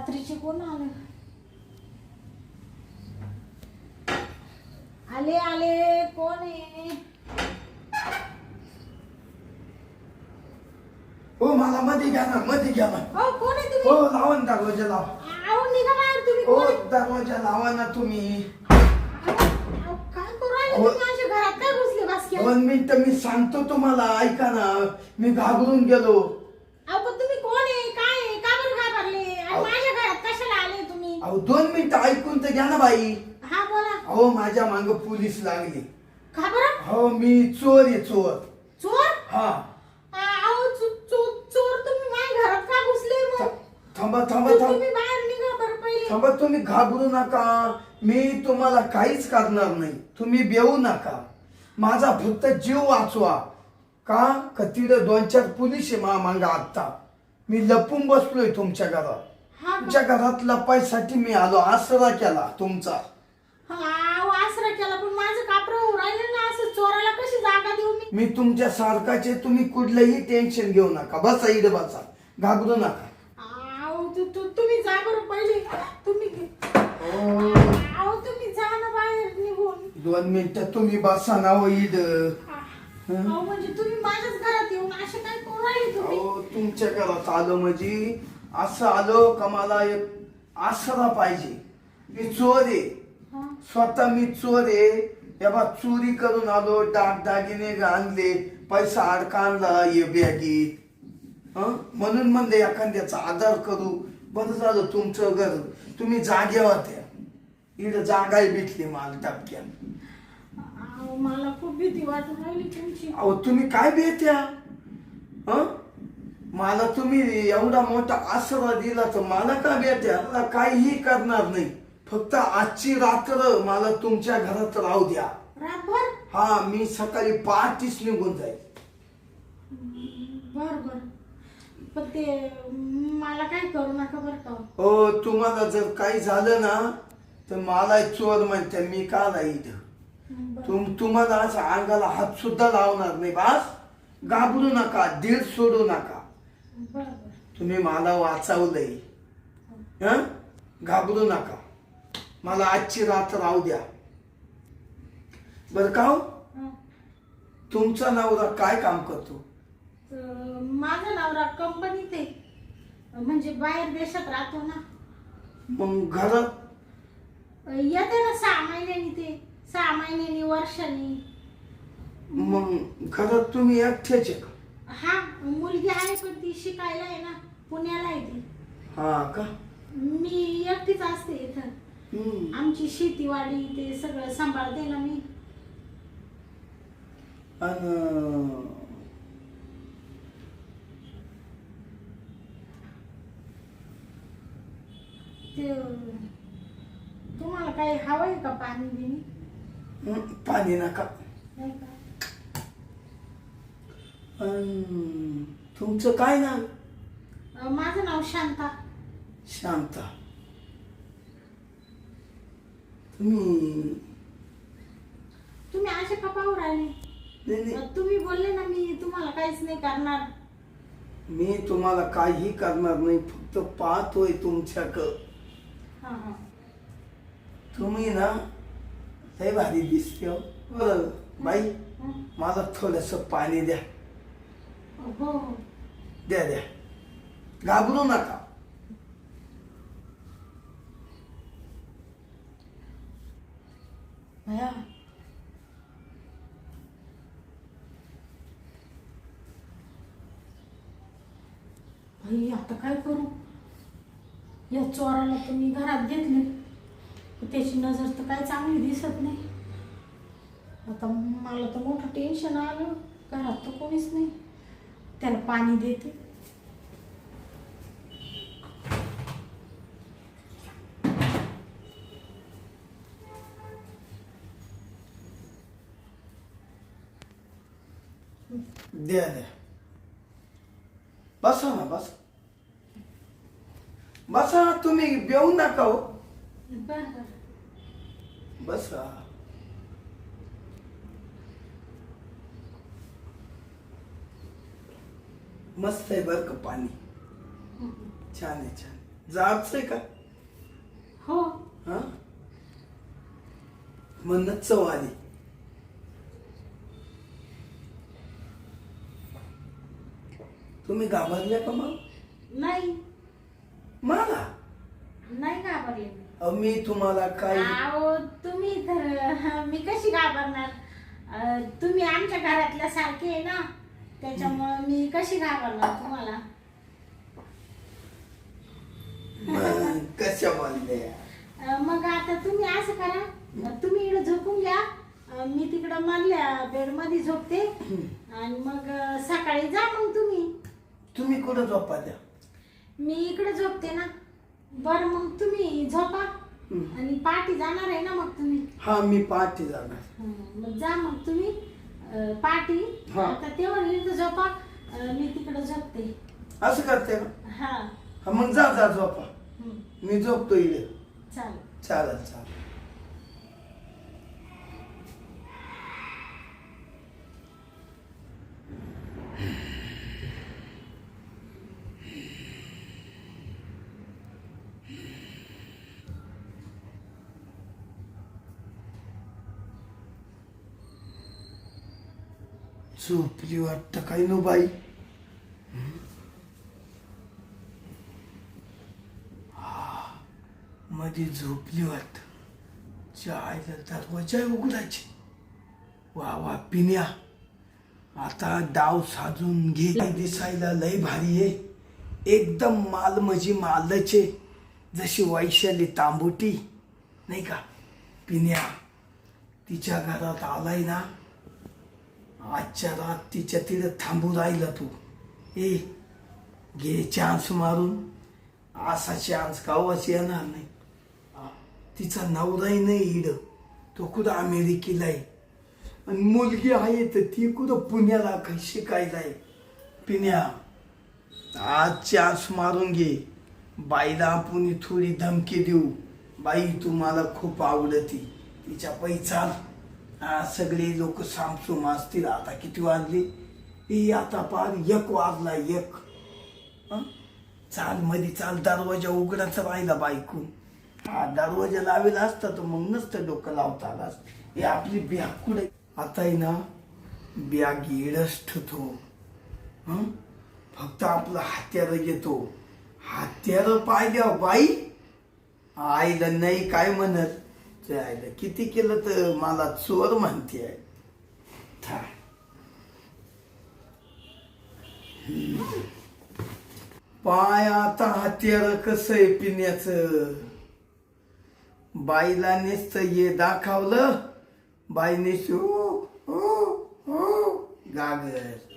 रात्रीची कोण आलं? आले आले कोण आहे? हो मला मध्ये घ्या ना मध्ये घ्या ना. हो कोण आहे हो तुम्ही लावा ना दरवाजा लावा. आहो निघा बाहेर तुम्ही हो कोण आहे? दरवाजा लावा ना तुम्ही. अहो, अहो, काय करू राहिले हो. तुम्ही माझ्या घरात? काय घुसले बास्केट दोन मिनिट मी सांगतो तुम्हाला ऐका ना. मी घाबरून गेलो अहो पण तुम्ही कोण आहे काय आहे का बरं घाबरले आणि अहो. माझ्या घरात कशाला आले तुम्ही अहो दोन मिनिट ऐकून तर घ्या ना बाई. हा बोला. अहो माझ्या मांग पोलीस लागली. का बरं? हो मी चोर आहे चोर. चोर? हा. अहो चो- चो- चोर तुम्ही माझ्या घरात का घुसले मग? थ- थांबा थांबा तु- थांबा. तुम्ही बाहेर निघा बरं पहिले. थांबा तुम्ही घाबरू नका. मी तुम्हाला काहीच करणार नाही. तुम्ही बेवू नका. माझा फक्त जीव वाचवा. का? का तिथं दोन चार पोलीस आहे मा मांगा आत्ता. मी लपून बसलोय तुमच्या घरात? तुमच्या घरात लपायसाठी मी आलो आसरा केला तुमचा. हा, आसरा केला पण माझं कापड राहिलं ना असं चोराला कशी जागा देऊ मी? मी तुमच्या सारखाचे तुम्ही कुठलंही टेन्शन घेऊ नका. बसा इकडे बसा. घाबरू नका. अहो तु- तु- तुम्ही जा बरं पहिले. तुम्ही अहो तुम्ही जा ना बाहेर निघून. दोन मिनिटं तुम्ही बसा ना हो अहो म्हणजे तुम्ही माझ्याच घरात येऊन असे काय करू राहिले तुम्ही? अहो तुमच्या घरात आलो म्हणजे असं आलो का मला एक आसरा पाहिजे. मी चोर. आहे. स्वतः मी चोर. आहे तेव्हा चोरी करून आलो दागदागिने आणले पैसा अडका आणला ये बॅगीत हं? म्हणून म्हणले एखाद्याचा आदर करू. बरं झालं तुमचं घर. तुम्ही जाग्या होत्या इकडं जागाही भेटली मला टपक्यात अहो मला खूप भीती वाटून राहिली तुमची. अहो तुम्ही काय भेट्या हं? मला तुम्ही एवढा मोठा आसरा दिला तर मला का भेट्या मला काहीही करणार नाही. फक्त आजची रात्र मला तुमच्या घरात राहू द्या. रातभर? हा मी सकाळी पहाटेच निघून जाईल बर बर. पण ते मला काय करू नका बरं का? हो तुम्हाला जर काही झालं ना तर मला चोर म्हणते मी का नाही इथं? बरं. तुम तुम्हाला असं अंगाला हात सुद्धा लावणार नाही बास. घाबरू नका दीड सोडू नका. तुम्ही मला वाचवलंय हं? घाबरू नका. मला आजची रात्र राहू द्या. बर का हो? तुमचा नवरा काय काम करतो? तर माझा नवरा कंपनीत आहे. म्हणजे बाहेर देशात राहतो ना. मग घरात? येते ना सहा महिन्यांनी ते. सहा महिन्यांनी वर्षांनी. मग घरात तुम्ही एकटेच आहे का? हा मुलगी आहे पण ती शिकायला आहे ना. पुण्याला आहे ती. हा का? मी एकटीच असते इथं. हम्म. आमची शेतीवाडी ते सगळं सांभाळते ना मी. अन ते तुम्हाला काही हवंय का पाणी बिणी? पाणी नका. नाही का? अन तुमचं काय नाव? अं, माझं नाव शांता. शांता. तुम्ही तुम्ही असे का पाहू राहिले? नाही, नाही. अं, तुम्ही बोलले ना मी तुम्हाला काहीच नाही करणार. मी तुम्हाला काही करणार नाही फक्त पाहतोय तुमच्याक. हा हा. तुम्ही ना लय भारी दिसते हो. बरं बाई हं. मला थोडस पाणी द्या. हो हो. द्या द्या. घाबरू नका. आता काय करू? या चोराला तर मी घरात घेतले. त्याची नजर तर काय चांगली दिसत नाही. आता मला तर मोठं टेन्शन आलं. घरात तर कोणीच नाही. त्याला पाणी देते. द्या द्या बसा ना बसा बसा तुम्ही बेऊ नका हो बसा मस्त आहे बरं का पाणी छान आहे छान जायचंय का हो हा म्हणत चव आली तुम्ही घाबरल्या का मग? नाही. मला? नाही घाबरले मी. अहो, मी तुम्हाला काय अहो तुम्ही तर मी कशी घाबरणार? अं, तुम्ही आमच्या घरातल्या सारखे आहे ना? त्याच्यामुळे मी कशी घाबरणार तुम्हाला? मग कशा बोलल्या? अं, मग आता तुम्ही असं करा. तुम्ही इकडे झोपून घ्या. अं, मी तिकडं मधल्या बेडमध्ये झोपते. आणि मग अं, सकाळी जा मग तुम्ही. तुम्ही कुठं झोपा द्या मी इकडे झोपते ना. बरं मग तुम्ही झोपा. हम्म. आणि पाठी जाणार आहे ना मग तुम्ही? हा मी पहाटे जाणार. हं, मग जा मग तुम्ही. हा. आता तेव्हा इथं झोपा. अं, मी तिकडे झोपते. असं करते हा. हा मग जा जा झोपा. हं, मी झोपतो इकडे. चालेल. चालेल चालेल. झोपली वाटतं काही नो बाई मध्ये झोपली वाटत आईला दरवाजा उघडायची. वा वा पिण्या. आता डाव साजून घे दिसायला लय भारी आहे. एकदम माल म्हणजे मालचे जशी वैशाली तांबुटी. नाही का? पिण्या तिच्या घरात आलाय ना आजच्या रात तिच्या तिथे थांबू राहिला तू. ए घे चान्स मारून. असा चान्स कावाच येणार नाही. तिचा नवराही नाही इड. तो कुठं अमेरिकेला आहे. आणि मुलगी आहे तर ती कुठं पुण्याला काही शिकायला आहे. पिण्या आज चान्स मारून घे. बाईला आपण थोडी धमकी देऊ. बाई तुम्हाला खूप आवडती. तिच्या पैसा सगळे लोक सामसूम असतील आता. किती वाजले? ए आता पार एक वाजला एक. चाल मध्ये चाल दरवाजा उघडाच राहिला बायकून. हा दरवाजा लावेला असता तर मग नसतं डोकं लावता आला हे आपली बॅग कुठे? आता आहे ना बॅग येडच ठेवतो. फक्त आपलं हत्यार घेतो. हत्यार पाहिल्या बाई आईला नाही काय म्हणत. जायला किती केलं तर मला चोर म्हणते आहे पाय आता हत्यार कसं आहे पिण्याचं? बाईला नुसतं ये दाखवलं. बाईने शो हो हो गागर.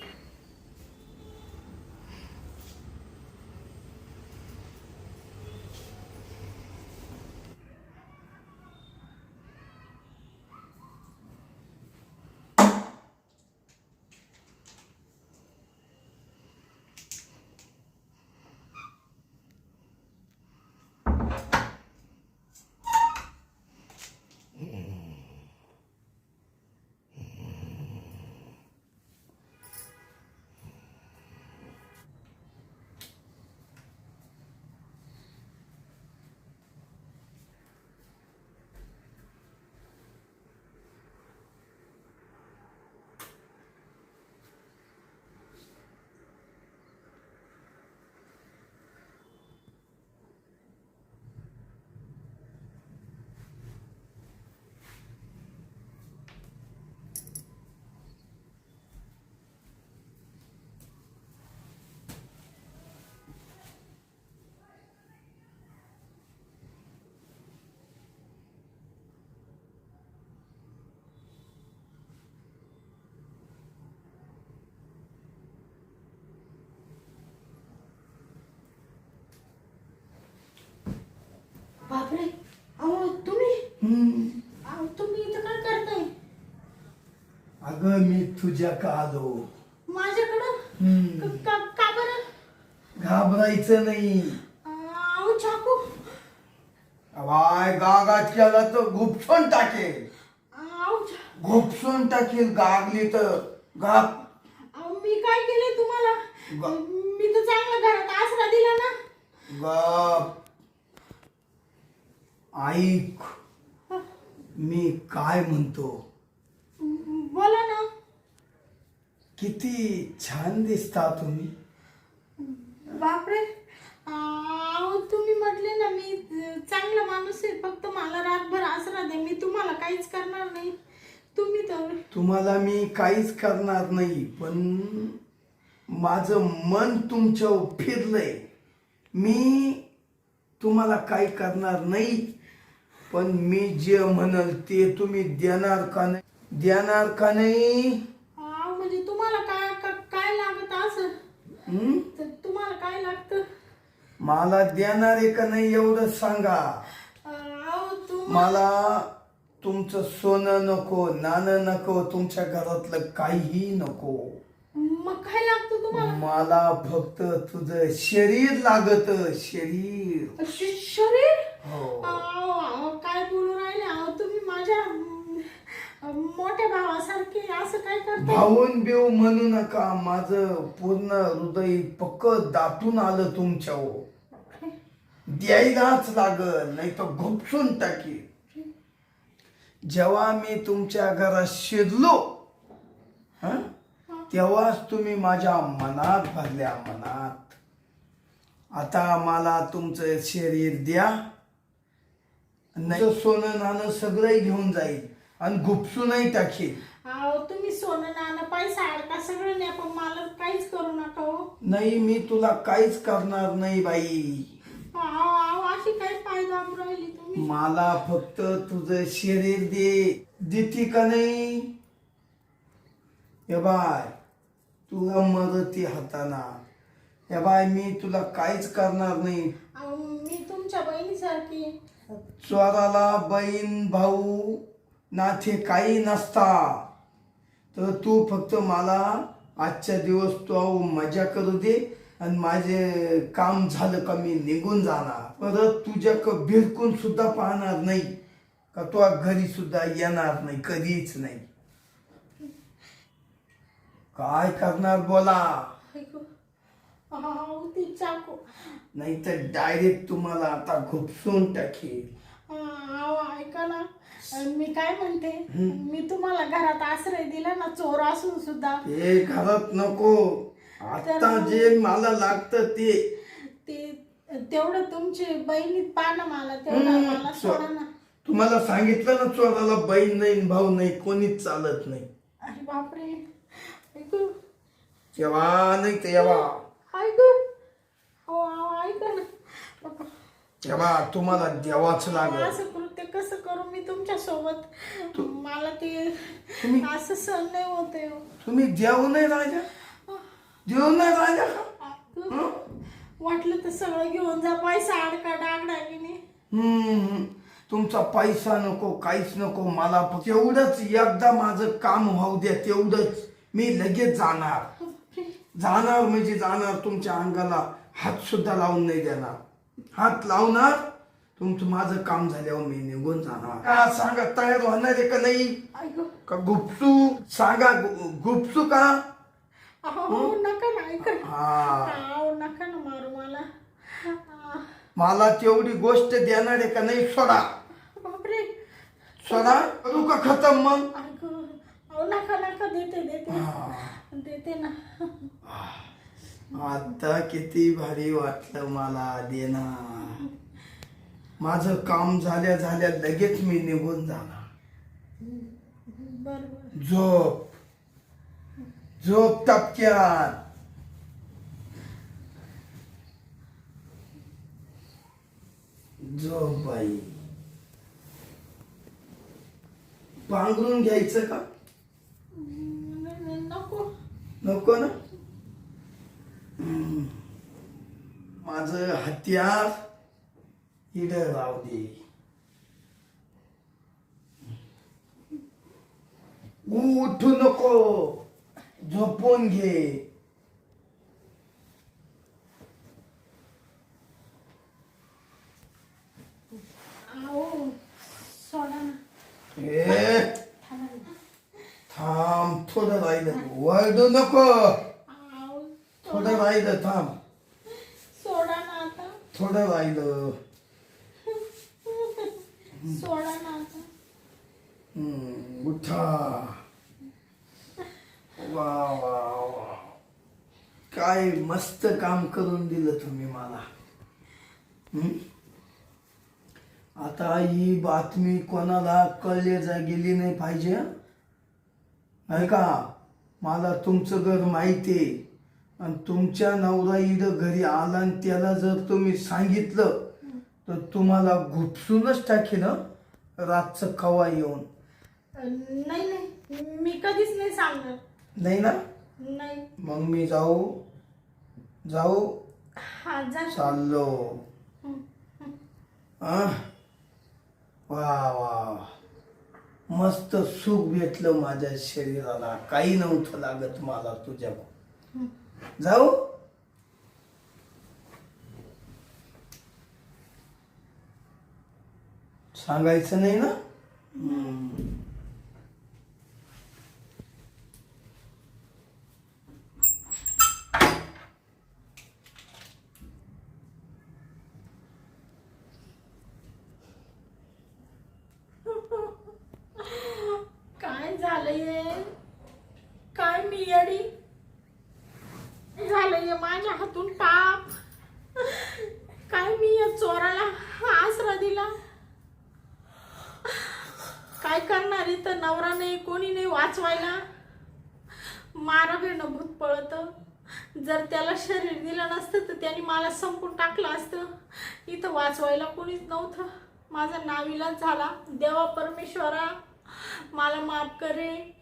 बापरे अहो तुम्ही. अहो तुम्ही इथं काय करताय? अगं मी तुझ्या का आलो माझ्याकडं? हम्म. क- का का बरं? घाबरायचं नाही. अहो चाकू. वाय गागात केला तर गुपसून टाकेल. अहो चा- गुपसून टाकेल गागली तर. गाग अहो, मी काय केलंय तुम्हाला? ग- मी तर चांगला घरात आसरा दिला ना. ऐक. मी काय म्हणतो? बोला ना. किती छान दिसता तुम्ही. बापरे. अहो, तुम्ही म्हटले ना मी चांगला माणूस आहे. फक्त मला रातभर आसरा दे. मी तुम्हाला काहीच करणार नाही. तुम्ही तर तुम्हाला मी काहीच करणार नाही पण माझं मन तुमच्यावर फिरलंय. मी तुम्हाला काही करणार नाही. पण मी जे म्हणल ते तुम्ही देणार का नाही? देणार का नाही? म्हणजे तुम्हाला काय का- काय लागत असं? तर तुम्हाला काय लागतं? मला देणार आहे का नाही एवढं सांगा. अहो तुम मला तुमचं सोनं नको नाणं नको तुमच्या घरातलं काहीही नको. मग काय लागतं तुम्हाला? मला फक्त तुझं शरीर लागत शरीर. श- शरीर? अहो, अहो, काय बोलू राहिले? अहो तुम्ही माझ्या मोठ्या भावासारखे असं काय करता भाऊन बिव म्हणू नका. माझं पूर्ण हृदय पक्क दाटून आलं तुमच्यावर द्यायलाच लागल नाही तर घुपसून टाकी जेव्हा मी तुमच्या घरात शिरलो हं? तेव्हाच तुम्ही माझ्या मनात भरल्या मनात. आता मला तुमचं शरीर द्या. नाही. सोनं नाणं सगळंही घेऊन जाईल आणि घुपसूनही टाकेल. अहो तुम्ही सोनं नाणं पैसा अडका सगळं नाही पण मला काहीच करू नका हो. नाही मी तुला काहीच करणार नाही बाई. अहो अहो अशी काय पाय दाबून राहिली तुम्ही? मला फक्त तुझं शरीर दे. देते का नाही? हे बाय तुला मदती हाताना. हे बाय मी तुला काहीच करणार नाही. अहो मी तुमच्या बहिणीसारखी. चोराला बहीण भाऊ नाथे काही नसता. तर तू फक्त मला आजच्या दिवस तू मजा करू दे आणि माझे काम झालं का मी निघून जाणार. परत तुझ्या भिरकून सुद्धा पाहणार नाही का तू घरी सुद्धा येणार नाही कधीच नाही. काय करणार बोला? अहो ती चाकू नाही तर डायरेक्ट तुम्हाला आता घुपसून टाकेल. ऐका ना. मी काय म्हणते? मी तुम्हाला घरात आश्रय दिला ना चोर असून सुद्धा. हे घरात नको. आता जे मला लागतं ते. ते तेवढं तुमची बहिणीत पाना मला तेवढं मला सोडा ना. तुम्हाला सांगितलं ना चोराला बहीण नाही भाऊ नाही कोणीच चालत नाही. अरे बापरे. ऐकू तेव्हा नाही तेव्हा ऐकू हो ऐका ना. तेव्हा तुम्हाला द्यावाच लागल. असं कृत्य कसं करू मी तुमच्यासोबत मला ते असं सहन नाही होते तुम्ही देऊ नाही राजा? देऊ नाही राजा का? वाटलं तर सगळं घेऊन जा पैसा अडका डागडागिने हम्म. तुमचा पैसा नको काहीच नको मला फक्त तेवढंच एकदा माझं काम होऊ द्या तेवढंच. मी लगेच जाणार. जाणार म्हणजे जाणार तुमच्या अंगाला हात सुद्धा लावून नाही देणार. हात लावणार तुमचं माझं काम झाल्यावर मी निघून जाणार. का सांगा तयार होणार आहे का नाही? का गुपसू सांगा गु- गुपसू का? अहो नका ना ऐका. ना. हा. अहो नका ना मारू मला. आ, मला तेवढी गोष्ट देणार आहे का नाही सोडा. बापरे. सोडा करू का खतम मग? ऐकू अहो नका नका देते देते. देते ना. आता किती भारी वाटलं मला देणार माझं काम झाल्या झाल्या लगेच मी निघून जाणार. झोप. झोप टपक्यात. झोप बाई. पांघरून घ्यायचं का? नको. नको ना हम्म. माझं हत्यार इड राहू दे उठू नको झोपून घे. थांबा थोडं राहिलं. वळडू नको. थोडं राहिलं थांब. थोडं राहिलं. सोडा ना आता. हम्म, उठा. वा वा वा. काय मस्त काम करून दिलं तुम्ही मला. हम्म? आता ही बातमी कोणाला कळले जा गेली नाही पाहिजे. हं? का? मला तुमचं घर माहिती आहे. आणि तुमच्या नवरा इथं घरी आला आणि त्याला जर तुम्ही सांगितलं तर तुम्हाला घुपसूनच टाकेल हं? रातचं कवा येऊन? नाही नाही. मी कधीच नाही सांगणार. नाही ना? नाही. मग मी जाऊ. जाऊ. हा जा. चाललो. आ? वा वा मस्त सुख भेटलं माझ्या शरीराला. काही नव्हतं लागत मला तुझ्या जाऊ? सांगायचं नाही ना हम्म. काय झालंय काय मी येडी झालंय माझ्या हातून पाप काय मी या चोराला आसरा दिला काय करणार तर नवरा नाही कोणी नाही वाचवायला. मारा भेणं भूत पळत. जर त्याला शरीर दिलं नसतं तर त्याने मला संपून टाकलं असतं. इथं वाचवायला कोणीच नव्हतं. माझा नाविलाच झाला. देवा परमेश्वरा मला माफ करे.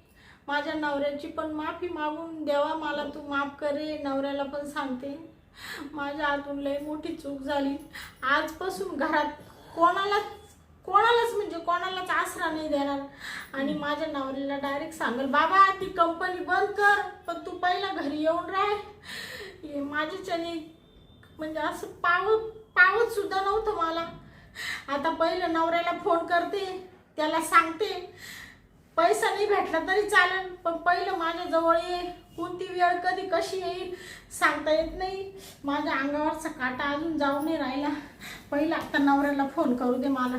माझ्या नवऱ्याची पण माफी मागून देवा मला तू माफ करे. नवऱ्याला पण सांगते. माझ्या हातून लय मोठी चूक झाली. आजपासून घरात कोणालाच कोणालाच म्हणजे कोणालाच आसरा नाही देणार. आणि माझ्या नवऱ्याला डायरेक्ट सांगेल बाबा ती कंपनी बंद कर पण तू पहिला घरी येऊन राह. हे माझ्याच्याने म्हणजे असं पावत पावत सुद्धा नव्हतं मला. आता पहिलं नवऱ्याला फोन करते त्याला सांगते. पैसा नाही भेटला तरी चालेल पण पहिलं माझ्याजवळ ये कोणती वेळ कधी कशी येईल सांगता येत नाही. माझ्या अंगावरचा काटा अजून जाऊ नाही राहिला. पहिला आता नवऱ्याला फोन करू दे मला.